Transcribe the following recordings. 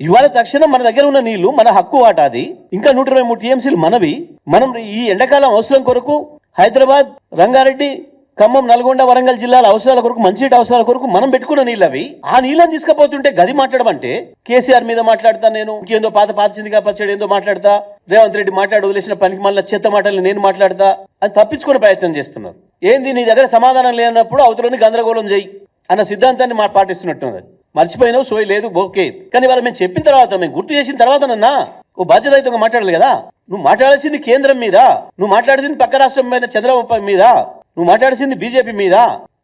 ఇవాళ తక్షణం మన దగ్గర ఉన్న నీళ్ళు మన హక్కు వాటాది. ఇంకా నూట ఇరవై మూడు టీఎంసీలు మనవి. మనం ఈ ఎండాకాలం అవసరం కొరకు హైదరాబాద్ రంగారెడ్డి ఖమ్మం నల్గొండ వరంగల్ జిల్లాల అవసరాల కొరకు మంచినీటి అవసరాల కొరకు మనం పెట్టుకున్న నీళ్ళు అవి ఆ నీళ్ళని తీసుకుపోతుంటే గది మాట్లాడమంటే కేసీఆర్ మీద మాట్లాడతా నేను. ఇంకేందో పాత పాత చిందిగా పచ్చడి ఏందో మాట్లాడతా. రేవంత్ రెడ్డి మాట్లాడి వదిలేసిన పనికి మళ్ళీ చెత్త మాటలు నేను మాట్లాడతా అని తప్పించుకునే ప్రయత్నం చేస్తున్నారు. ఏంది నీ దగ్గర సమాధానం లేనప్పుడు అవతలని గందరగోళం చేయి అన్న సిద్ధాంతాన్ని మా పాటిస్తున్నట్టున్నది. మర్చిపోయినావు సోయి లేదు ఓకే. కానీ వాళ్ళు మేము చెప్పిన తర్వాత మేము గుర్తు చేసిన తర్వాత నన్నా ఓ బాధ్యత అయితే మాట్లాడాలి కదా? నువ్వు మాట్లాడాల్సింది కేంద్రం మీద. నువ్వు మాట్లాడింది పక్క రాష్ట్రం మీద చంద్రబాబు మీద. నువ్వు మాట్లాడాల్సింది బీజేపీ మీద.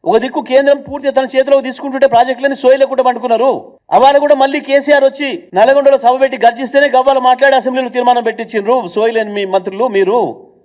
ఒక దిక్కు కేంద్రం పూర్తి తన చేతిలోకి తీసుకుంటుంటే ప్రాజెక్టులని సోయలేకుండా పండుకున్నారు. అవాళ కూడా మళ్ళీ కేసీఆర్ వచ్చి నల్గొండలో సభ పెట్టి గర్జిస్తేనే గవ్వాలి మాట్లాడి అసెంబ్లీలో తీర్మానం పెట్టించిండ్రు. సోయలేని మీ మంత్రులు మీరు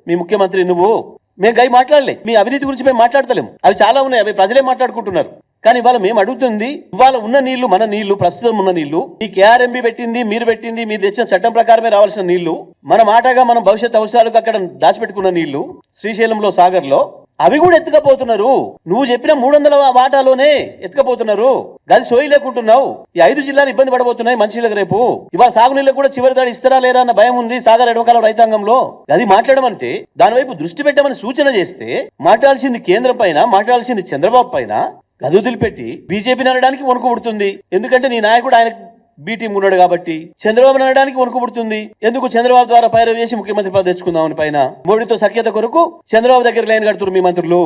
మీ ముఖ్యమంత్రి నువ్వు. మేము గై మాట్లాడలే. మీ అవినీతి గురించి మేము మాట్లాడతలేము. అవి చాలా ఉన్నాయి అవి ప్రజలే మాట్లాడుకుంటున్నారు. కానీ ఇవాళ మేము అడుగుతుంది ఇవాళ ఉన్న నీళ్ళు మన నీళ్ళు ప్రస్తుతం ఉన్న నీళ్ళు. ఈ కేఆర్ఎంబి పెట్టింది మీరు పెట్టింది మీరు తెచ్చిన చట్టం ప్రకారమే రావాల్సిన నీళ్ళు. మన మాటగా మనం భవిష్యత్ అవసరాలకు అక్కడ దాచిపెట్టుకున్న నీళ్ళు శ్రీశైలంలో సాగర్లో. అవి కూడా ఎత్తుకపోతున్నారు. నువ్వు చెప్పిన మూడు వందల వాటాలోనే ఎత్తుకపోతున్నారు. గది సోయి లేకుంటున్నావు. ఈ ఐదు జిల్లాలు ఇబ్బంది పడబోతున్నాయి మనుషులకు రేపు. ఇవాళ సాగునీళ్ళకు కూడా చివరి దాడి ఇస్తారా లేరా అన్న భయం ఉంది సాగర్ ఎడవకాల రైతాంగంలో. అది మాట్లాడమంటే దాని వైపు దృష్టి పెట్టమని సూచన చేస్తే మాట్లాడాల్సింది కేంద్రం పైన మాట్లాడాల్సింది చంద్రబాబు పైన. గది వదిలిపెట్టి బీజేపీని అనడానికి వణుకుబడుతుంది. ఎందుకంటే నీ నాయకుడు ఆయన బీటీ ఉన్నాడు కాబట్టి చంద్రబాబు అనడానికి వణుకుబడుతుంది. ఎందుకు చంద్రబాబు ద్వారా పైరవి చేసి ముఖ్యమంత్రి పదవి తెచ్చుకుందామని పైన మోడీతో సఖ్యత కొరకు చంద్రబాబు దగ్గర లైన్ కడుతున్నారు మీ మంత్రులు.